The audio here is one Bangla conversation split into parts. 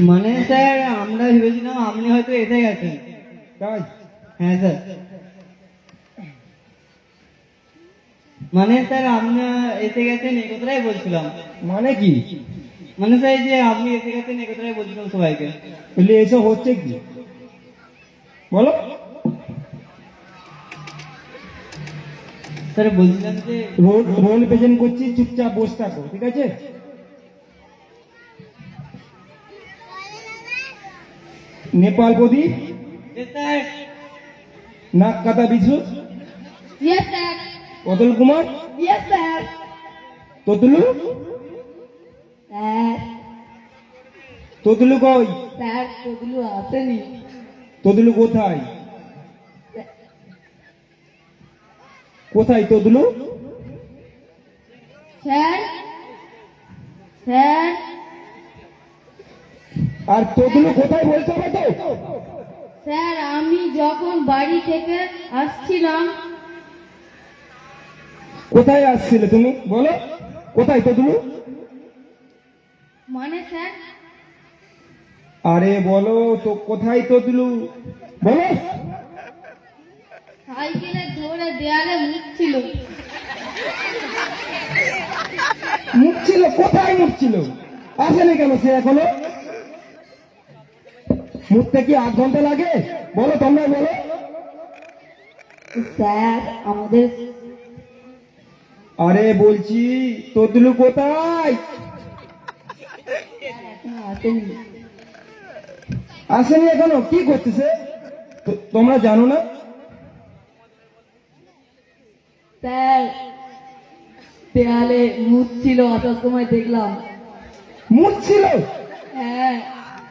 মানে স্যার আমরা ভেবেছিলাম আপনি হয়তো এসে গেছেন। তাই? হ্যাঁ স্যার। মানে স্যার আপনি এসে গেছেন এই কথাটাই বলছিলাম। মানে কি? মানে স্যার এই যে আপনি এসে গেছেন এই কথাটাই বলছিলাম সবাইকে। বলি এসব হচ্ছে কি? বলো। স্যার বলছিলাম যে রোল রোল প্রেজেন্ট করছি চুপচাপ বসে থাকো ঠিক আছে? নেপাল প্রদীপ? নাক কাটা বিছু Yes, Atul Kumar? Yes, sir. ততুলু? স্যার ততুলু কই? ওগুলো আসেনি। ততুলু কোথায়? কোথায় ততুলু স্যার? স্যার? আর ততুলু কোথায় বলতে হবে তো স্যার আমি যখন বাড়ি থেকে আসছিলাম কোথায় আসছিলে তুমি? বলো। কোথায় ততুলু মানে স্যার? আরে বলো তো কোথায় ততুলু বলো। সাইকেলে দেয়ালে মুখছিল মুখ ছিল কোথায় মুখ ছিল? আসেনি কেন সে এখনও? মুখতে কি আধ ঘণ্টা লাগে? বলো তোমরা বলো। স্যার আমাদের আরে বলছি ততুলু কোথায়? আসেনি এখনও কি করতেছে? তোমরা জানো না? স্যার দেয়ালে মুখ ছিল আসার সময় দেখলাম। মুখ ছিল? হ্যাঁ।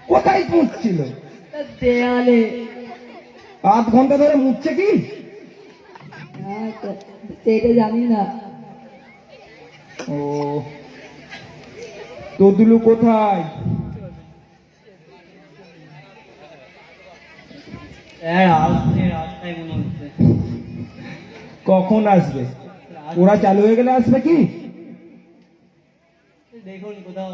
কোথায় মুখ ছিল? দেয়ালে। আধ ঘণ্টা ধরে মুছছে কি? হ্যাঁ, সেটা জানি না। ও। ততুলু কোথায়? স্যার আসছে রাস্তায় মনে হচ্ছে। কখন আসবে? ওরা চালু হয়ে গেলে আসবে কি? দেখুন কোথাও।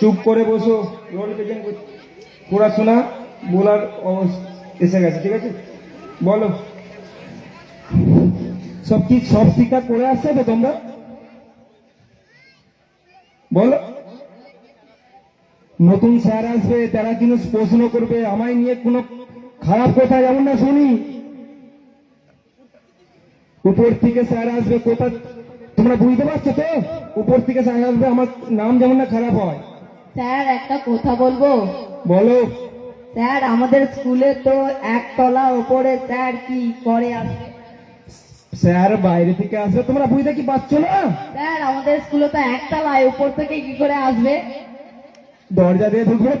চুপ করে বসো রোল প্রেজেন্ট পড়াশোনা বলার এসে গেছে ঠিক আছে? বলো। সব কি সব শিক্ষা করে আসছে তো তোমরা? বলো। নতুন স্যার আসবে তারা কিন্তু প্রশ্ন করবে আমায় নিয়ে কোনো খারাপ কথা যেমন না শুনি। উপর থেকে স্যার আসবে কোথা তোমরা বুঝতে পারছ তো? উপর থেকে স্যার আসবে আমার নাম যেমন না খারাপ হয়। স্যার একটা কথা বলব? বলো। স্যার আমাদের স্কুলে তো একতলা ওপরে স্যার কি করে আসবে স্যার বাইরে থেকে আসবে তোমরা বুঝতে কি পারছ না? স্যার আমাদের স্কুলে তো একতলায় উপর থেকে কি করে আসবে? দরজা দিয়ে ঢুকবে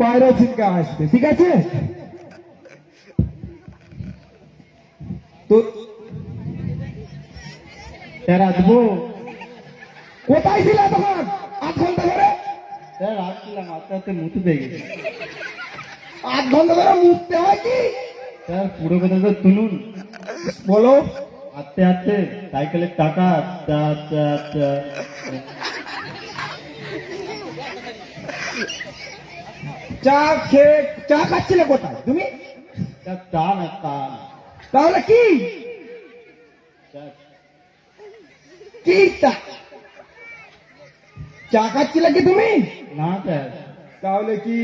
বাইরে থেকে আসবে ঠিক আছে? তো কোথায় ছিল তখন? আধ ঘণ্টা ধরে? স্যার আসছিলাম আস্তে আস্তে মুতে পেয়ে গেছে। আধ ঘণ্টা ধরে হয় কি? স্যার পুরো কথা তো তুলুন বলো। আস্তে আস্তে সাইকেলের টাকা চা খেয়ে চা খাচ্ছিলে কোথায়? তুমি? চা না তাহলে কি? কি চা? চা খাচ্ছিলে কি তুমি? না তাহলে কি?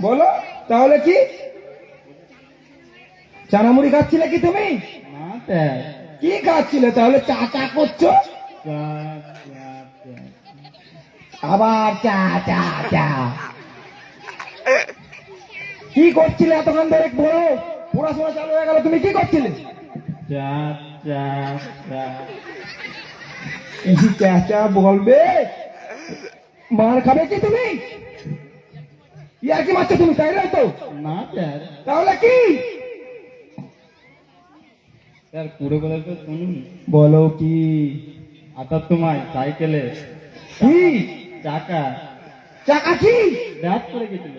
বলো, তাহলে কি? চানামুড়ি খাচ্ছিলে কি তুমি? না কি খাচ্ছিলে? তাহলে চা চা করছ? আবার চা চা চা। কি করছিলে এতক্ষণ ধরে বলো? পড়াশোনা চালু হয়ে গেল তুমি কি করছিলে? চা চা চা। এই চা চা বলবে? মার খাবে কি তুমি? ইয়ার কি মারছো তুমি তাই নয় তো? না স্যার। তাহলে কি? স্যার পুরো কথা তো শুনুন। বলো কি? আসার তোমায় সাইকেলে। কি? চাকা। চাকা কি? ব্যাস করে গেছিল।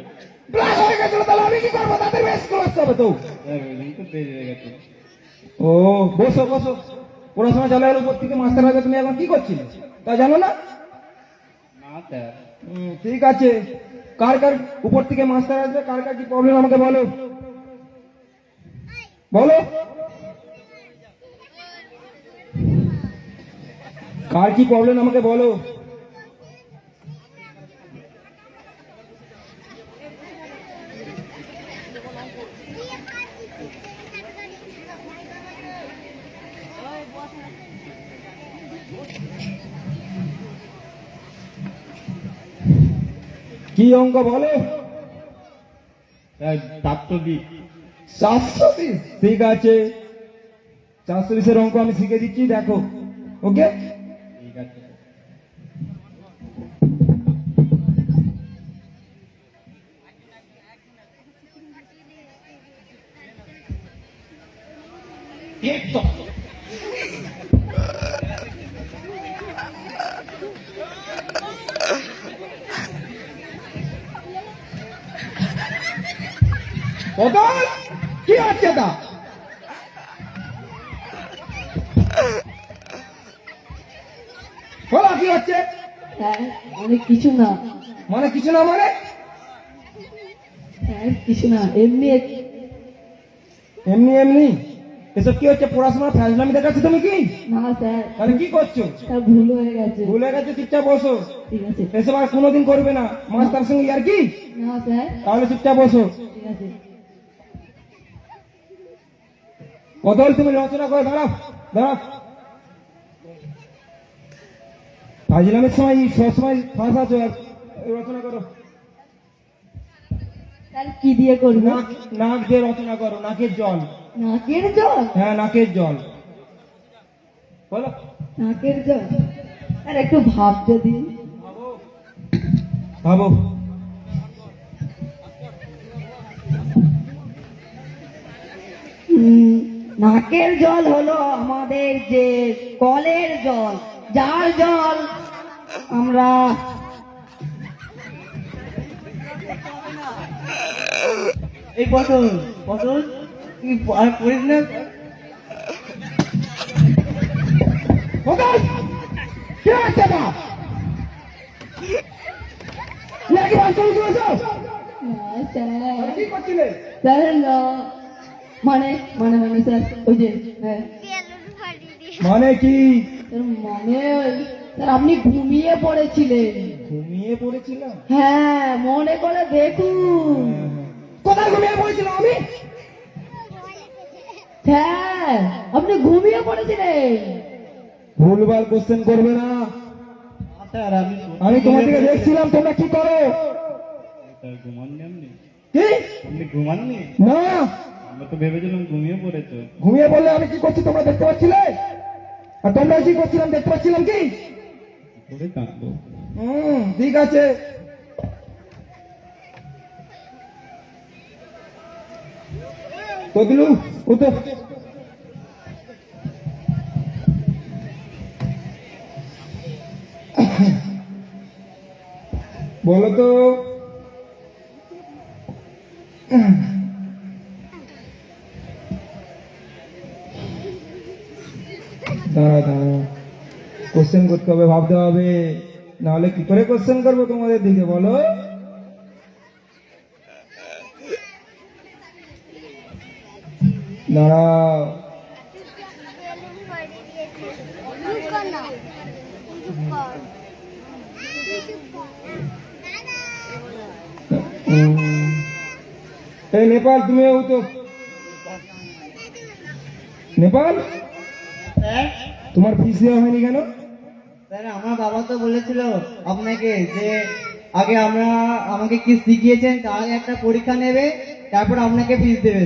ব্ল্যাক হয়ে গেছিল তাহলে আমি কি করব? তাদের স্কুল হবে তো। হয়ে ও বসো বসো। পড়াশোনা চালু উপর থেকে মাস্টার আছে তুমি এখন কি করছিলে? তা জানো না? ঠিক আছে। কার কার উপর থেকে মাস্টার আসবে? কার কার কি প্রবলেম আমাকে বলো। বলো। কার কি প্রবলেম আমাকে বলো। কি অঙ্ক বলে? চারশো চারশো ঠিক আছে। চারশো বিশের অঙ্ক আমি শিখে দিচ্ছি দেখো। ওকে কি তা বলো কি হচ্ছে? অনেক কিছু না। মানে কিছু না মানে? কিছু না এমনি এমনি এমনি? এসব কি হচ্ছে পড়াশোনার ফ্যাজলামি দেখাচ্ছ তুমি কি? না স্যার। তাহলে কি করছ? ভুল হয়ে গেছে। ভুলে গেছে চুপচাপ বসো। ঠিক আছে। এসব আর কোনোদিন করবে না। মাস্টার সঙ্গে আর কি? না স্যার। তাহলে চুপচাপ বসো। ঠিক আছে। কদল তুমি রচনা করে দাঁড়াও দাঁড়াও। ফাজিলামের সময় সবসময় ফাঁস আছো আর রচনা করো। কি দিয়ে করব? নাক নাক দিয়ে রচনা করো নাকের জল। নাকের জল? হ্যাঁ নাকের জল। বলো। নাকের জল? স্যার একটু ভাবতে দিন ভাবো। উম, নাকের জল হলো আমাদের যে কলের জল যার জল আমরা এই পটল পটল? তুই আর পড়িস না? কে স্যার। কি করছিলে? স্যার না। মানে মানে মানে স্যার ওই যে হ্যাঁ। মানে কি? মানে ওই- স্যার আপনি ঘুমিয়ে পড়েছিলেন। ঘুমিয়ে পড়েছিলাম? হ্যাঁ মনে করে দেখুন। কোথায় ঘুমিয়ে পড়েছিলাম আমি? হ্যাঁ আপনি ঘুমিয়ে পড়েছিলেন। ভুলভাল কোশ্চেন করবে না। আমি আমি তোমার দিকে দেখছিলাম তোমরা কি করো? ঘুমাননি কি? আপনি ঘুমাননি? না। আমরা তো ভেবেছিলাম ঘুমিয়ে পড়েছো। ঘুমিয়ে আমি কি করছি? তোমরা দেখতে পাচ্ছিলে? আর তোমরা কি করছিলাম? দেখতে পাচ্ছিলাম কি? হুম ঠিক আছে। কদলু বলো তো। দাঁড়া দাঁড়া কোশ্চেন করতে হবে, ভাবতে হবে। নাহলে কি করে কোশ্চেন করব তোমাদের দিকে, বলো? দাঁড়াও। এই নেপাল তুমিও তো। নেপাল? স্যার তোমার ফিস দেওয়া হয়নি কেন? স্যার আমার বাবা তো বলেছিল আপনাকে যে আগে আমরা আমাকে কি শিখিয়েছেন তার একটা পরীক্ষা নেবে তারপর আপনাকে ফিস দেবে।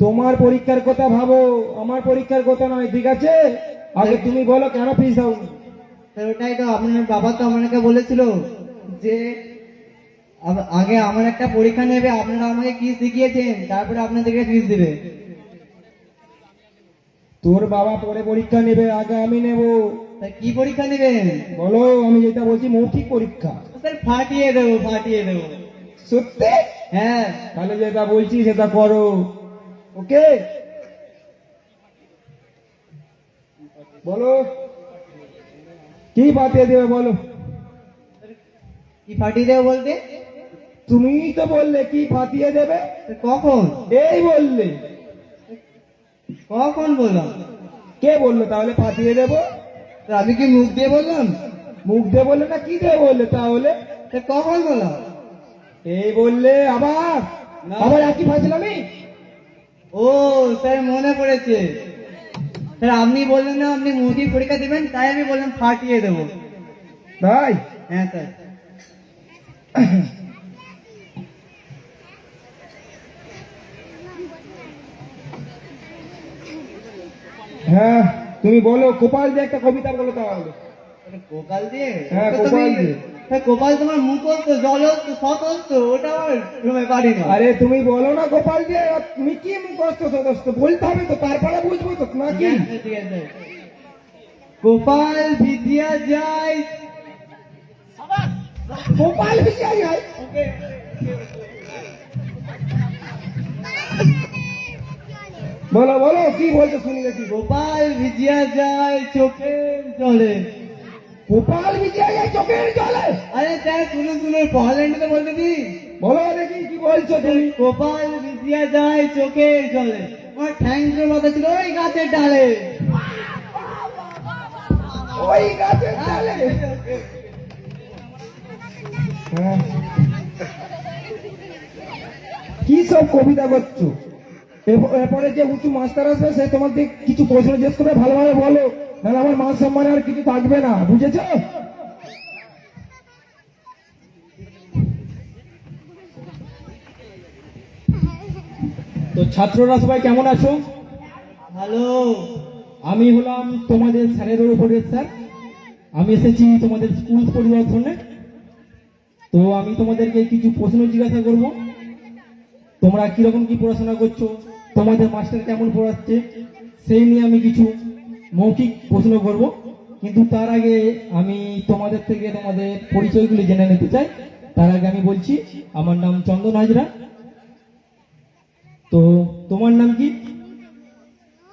তোমার পরীক্ষার কথা ভাবো আমার পরীক্ষার কথা নয় ঠিক আছে? আগে তুমি বলো কেন ফিস দাও ওটাই তো আপনার বাবা তো আমাকে বলেছিল যে আগে আমার একটা পরীক্ষা নেবে আপনারা আমাকে কি শিখিয়েছেন তারপরে আপনাদেরকে ফিস দেবে। তোর বাবা পরে পরীক্ষা নেবে আগে আমি নেব। কি পরীক্ষা নেবেন? বলো আমি যেটা বলছি মৌখিক পরীক্ষা। স্যার ফাটিয়ে দেবো ফাটিয়ে দেবো। সত্যি? হ্যাঁ। তাহলে যেটা বলছি সেটা করো। ওকে? বলো। কি পাঠিয়ে দেবে বলো। কি পাঠিয়ে দেবে বলতে? তুমি তো বললে কি ফাটিয়ে দেবে? কখন? এই বললে। কখন বললাম? কে বলল? তাহলে ফাটিয়ে দেবো। আমি কি মুখ দিয়ে বললাম? মুখ দিয়ে বললে না কি দিয়ে বললে তাহলে? কখন বললাম? এই বললে আবার। আবার একই ফাজলামি ও স্যার মনে পড়েছে। স্যার আপনি বললেন না আপনি মুখে পরীক্ষা দেবেন তাই আমি বললাম ফাটিয়ে দেবো। তাই? হ্যাঁ স্যার হ্যাঁ তুমি বলো গোপাল যে একটা কবিতা বলো তাহলে। কোপাল দিয়ে? হ্যাঁ, কোপাল দিয়ে। হ্যাঁ, কোপাল তোমার জলস্থ শতস্থ ওটা আমার পারি না আরে তুমি বলো না গোপাল যে তুমি কি মুখস্থ সদস্য? বলতে হবে তো তারপরে বুঝব তো ঠিক আছে গোপাল ভিজিয়া যায়। গোপাল বিজয় যায়? বলো বলো কি বলছো শুনি দেখি গোপাল ভিজিয়া যায় চোখের জলে। গোপাল বিজয় যায় চোখের জলে? আরে স্যার শুনে শুনুন পহলেন্ডে বলতে দি বলো দেখি কি বলছো তুমি? গোপাল ভিজিয়া যায় চোখের জলে। আমার ঠ্যাংকের মাথা ছিল ওই গাছের ডালে। ওই গাছের ডালে? হ্যাঁ। কি সব কবিতা করছ? এরপরে যে উঁচু মাস্টার আসবে সে তোমাকে কিছু প্রশ্ন জিজ্ঞেস করে ভালোভাবে বলো। নাহলে আমার মান সম্মানে আর কিছু থাকবে না বুঝেছ? তো ছাত্ররা সবাই কেমন আছো? হ্যালো আমি হলাম তোমাদের স্যারের উপরের স্যার। আমি এসেছি তোমাদের স্কুল পরিদর্শনে। তো আমি তোমাদেরকে কিছু প্রশ্ন জিজ্ঞাসা করব। তোমরা কীরকম কি পড়াশোনা করছ? তোমাদের মাস্টার কেমন পড়াচ্ছে? সেই নিয়ে আমি কিছু মৌখিক প্রশ্ন করব। কিন্তু তার আগে আমি তোমাদের থেকে তোমাদের পরিচয়গুলি জেনে নিতে চাই। তার আগে আমি বলছি আমার নাম চন্দন হাজরা। তো তোমার নাম কি?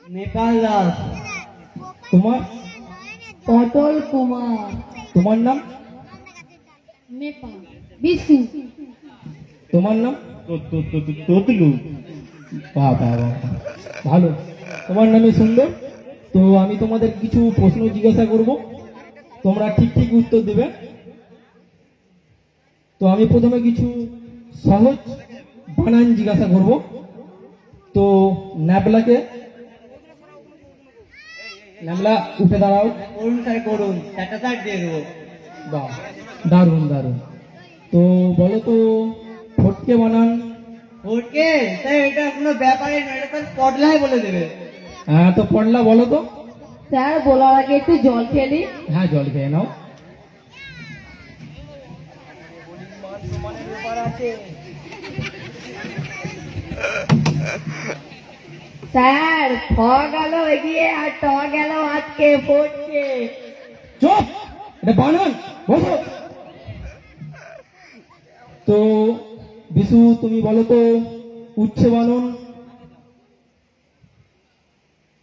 নেপাল দাস। তোমার? পটল কুমার। তোমার নাম? নেপাল বিশু তোমার নাম? ততলু বাহ বাহ বাহ ভালো। তোমার নামে সুন্দর তো আমি তোমাদের কিছু প্রশ্ন জিজ্ঞাসা করব। তোমরা ঠিক ঠিক উত্তর দেবে। তো আমি প্রথমে কিছু সহজ বানান জিজ্ঞাসা করব। তো ন্যাবলাকে ন্যাবলা উঠে দাঁড়াও। করুন স্যার করুন। চারটা স্যার দিয়ে দেবো। দারুণ। তো বলো তো ফটকে বানান ওকে স্যার এটা কোনো ব্যাপারে না এটা স্যার পটলাই বলে দেবে। হ্যাঁ তো পড়লা বলো তো। স্যার বলার আগে একটু জল খেয়ে নিই। হ্যাঁ জল খেয়ে নাও। স্যার ফ গেল এগিয়ে আর ট গেল আজকে পড়ছে চুপ! এটা বানান বসো। তো বিশু তুমি বলো তো উচ্ছে বানন?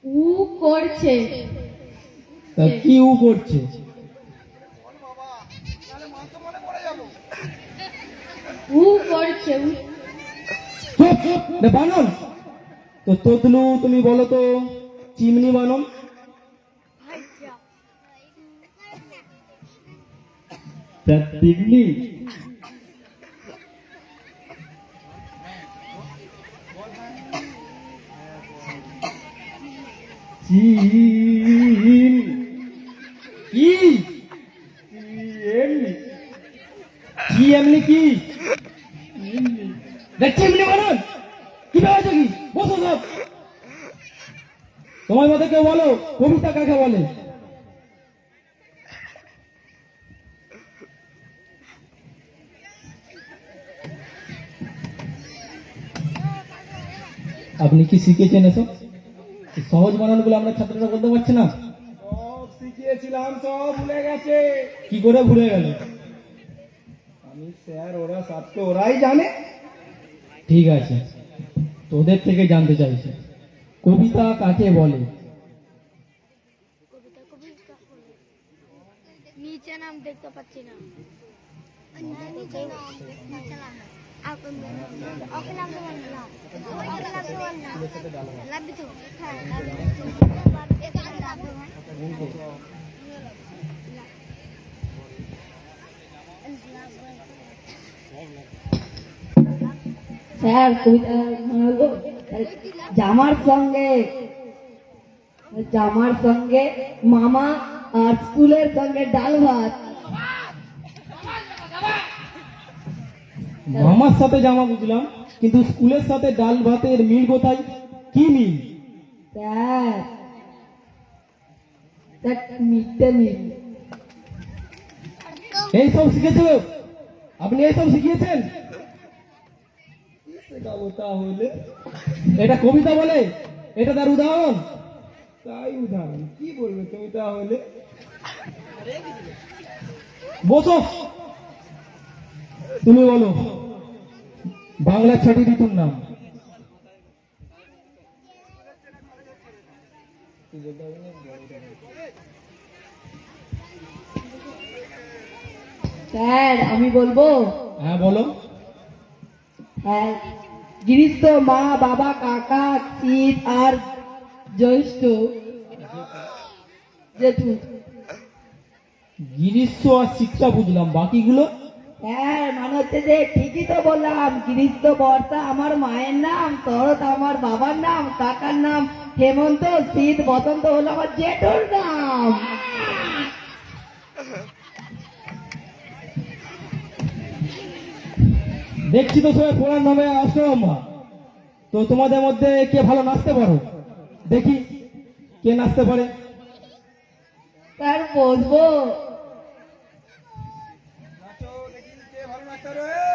উ করছে। তা কি উ করছে? উ করছে চুপ চুপ এটা বানন। তো তোতলু তুমি বলো তো চিমনি বানন? তা তিগলি চিল কি এমনি কি এমনি কি দেখছি এমনি বানান কি ব্যাপার কি বসো সব তোমার মধ্যে কেউ বলো কবিতা কাকে বলে আপনি কি শিখেছেন এসব এই সহজ বানানগুলো আমরা ছাত্ররা বলতে পারছি না? সব শিখিয়েছিলাম সব ভুলে গেছে। কি করে ভুলে গেল? আমি স্যার ওরা ছাত্র ওরাই জানে। ঠিক আছে। তোদের থেকে জানতে চাইছে। কবিতা কাকে বলে? কবিতা কবিতা। নিচে নাম দেখতে পাচ্ছি না। নিচে নাম নিচে নাম ওকে নাম তো বল না ওকে নাম তো বল না লাভ তো হ্যাঁ লাভ এটা লাভ স্যার কবিতা মানে হলো জামার সঙ্গে জামার সঙ্গে মামা আর স্কুলের সঙ্গে ডাল ভাত মামার সাথে জামা বুঝলাম কিন্তু স্কুলের সাথে ডাল ভাতের মিল কোথায়? কি meal? Sir sir mid day meal. এই সব শিখেছিল আপনি এই সব শিখিয়েছেন? এটা কবিতা বলে এটা তার উদাহরণ। তাই উদাহরণ কি বলবে তুমি তাহলে? বসো। তুমি বলো বাংলা ছটি ঋতুর নাম। স্যার আমি বলব? হ্যাঁ বলো। হ্যাঁ গ্রীষ্ম মা বাবা কাকা শীত আর জ্যৈষ্ঠ। জেঠু। গ্রীষ্ম আর শিক্ষা বুঝলাম বাকিগুলো? হ্যাঁ মানে হচ্ছে যে ঠিকই তো বললাম গ্রীষ্ম বর্ষা আমার মায়ের নাম শরৎ আমার বাবার নাম কাকার নাম হেমন্ত শীত বসন্ত হলো আমার জেঠুর নাম। দেখছি তো সবাই পড়ার নামে আশ্রমা তো তোমাদের মধ্যে কে ভালো নাচতে পারো? দেখি কে নাচতে পারে? স্যার বসবো নাচো দেখি কে ভালো নাচতে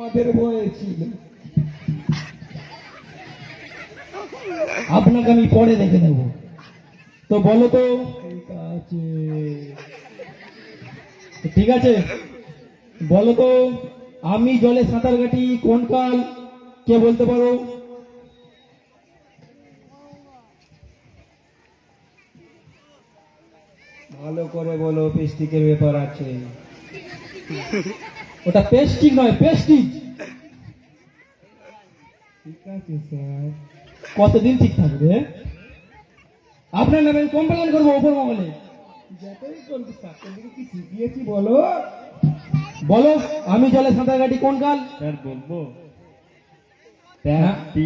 আমাদের বয়ে ছিল। আপনাকে আমি পরে দেখে নেব। তো বলো তো ঠিক আছে, বলো তো, আমি জলে সাঁতার কাটি কোন কাল, কে বলতে পারো? ভালো করে বলো পেস্টিকের ব্যাপার আছে। ওটা পেস্টিক নয় পেস্টিক ঠিক আছে স্যার কতদিন ঠিক থাকবে? আপনার নামে কমপ্লেন করব ওপর মহলে। বলো? বলো আমি জলে সাঁতার কাটি কোন কাল? স্যার বলব। হ্যাঁ। স্যার পি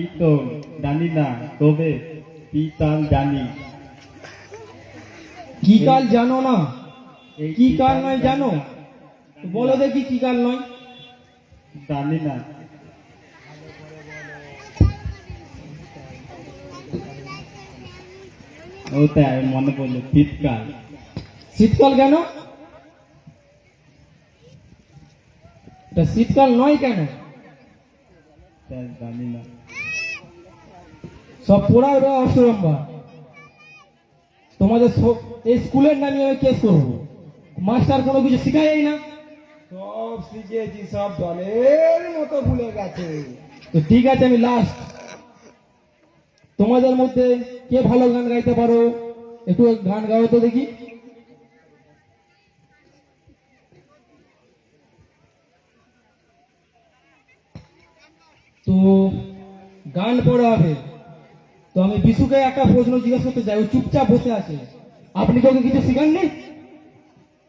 জানি না তবে পি তাল জানি? কি কাল জানো না? কি কাল নয় জানো? বলো দেখি কি কাল নয়। জানি না। ও তাই মনে পড়ল শীতকাল। শীতকাল কেন? এটা শীতকাল নয় কেন? জানি না। সব পড়ার বা অষ্টরম্বা তোমাদের এই স্কুলের নামে আমি কেস করব। মাস্টার কোনো কিছু শিখাই না। সব শিখিয়েছি সব দলের মতো ভুলে গেছে। তো ঠিক আছে, আমি লাস্ট তোমাদের মধ্যে কে ভালো গান গাইতে পারো? একটু গান গাও তো দেখি। তো গান পড়া হবে। তো আমি বিশুকে একটা প্রশ্ন জিজ্ঞেস করতে চাই ও চুপচাপ বসে আছে। আপনি কাউকে কিছু শিখাননি?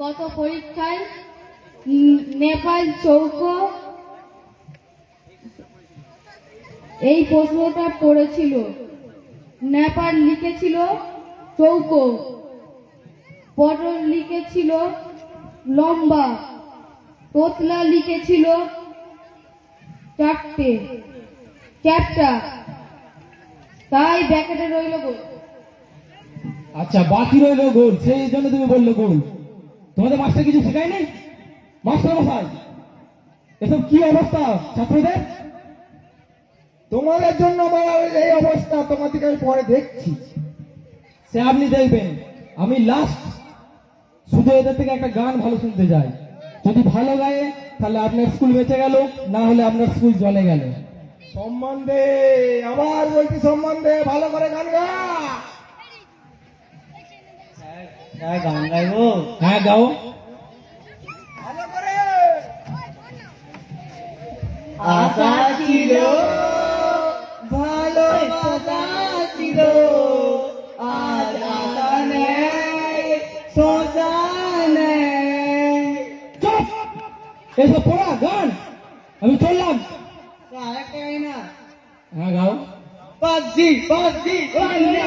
গত পরীক্ষায় নেপাল চৌকো এই প্রশ্নটা পড়েছিল। নেপাল লিখেছিল চৌকো, পটল লিখেছিল লম্বা, তোতলা লিখেছিল চারটে চ্যাপটা তাই ব্যাকেটে রইল গো। আচ্ছা বাকি রইল গোল। সেই জন্য তুমি বললে গোল। তোমাদের মাস্টার কিছু শেখায়নি? মাস্টার মশাই এসব কি অবস্থা ছাত্রদের? তোমাদের জন্য এই অবস্থা তোমার দিকে আমি পরে দেখছি। সে আপনি দেখবেন আমি লাস্ট শুধু এদের থেকে একটা গান ভালো শুনতে যাই যদি ভালো গায়ে তাহলে আপনার স্কুল বেঁচে গেল না হলে আপনার স্কুল জলে গেল। সম্মান দে আবার বলছি সম্মান দে ভালো করে গান গা। স্যার গান গাইবো হ্যাঁ গাও ভালো করে আশা ছিল ভালোবাসা ছিল আজ আশা নেই শোষা নেই চুপ এসব পড়া গান আমি চললাম আরেকটা গাই না হ্যাঁ গাও পাবজি পাবজি ওইরা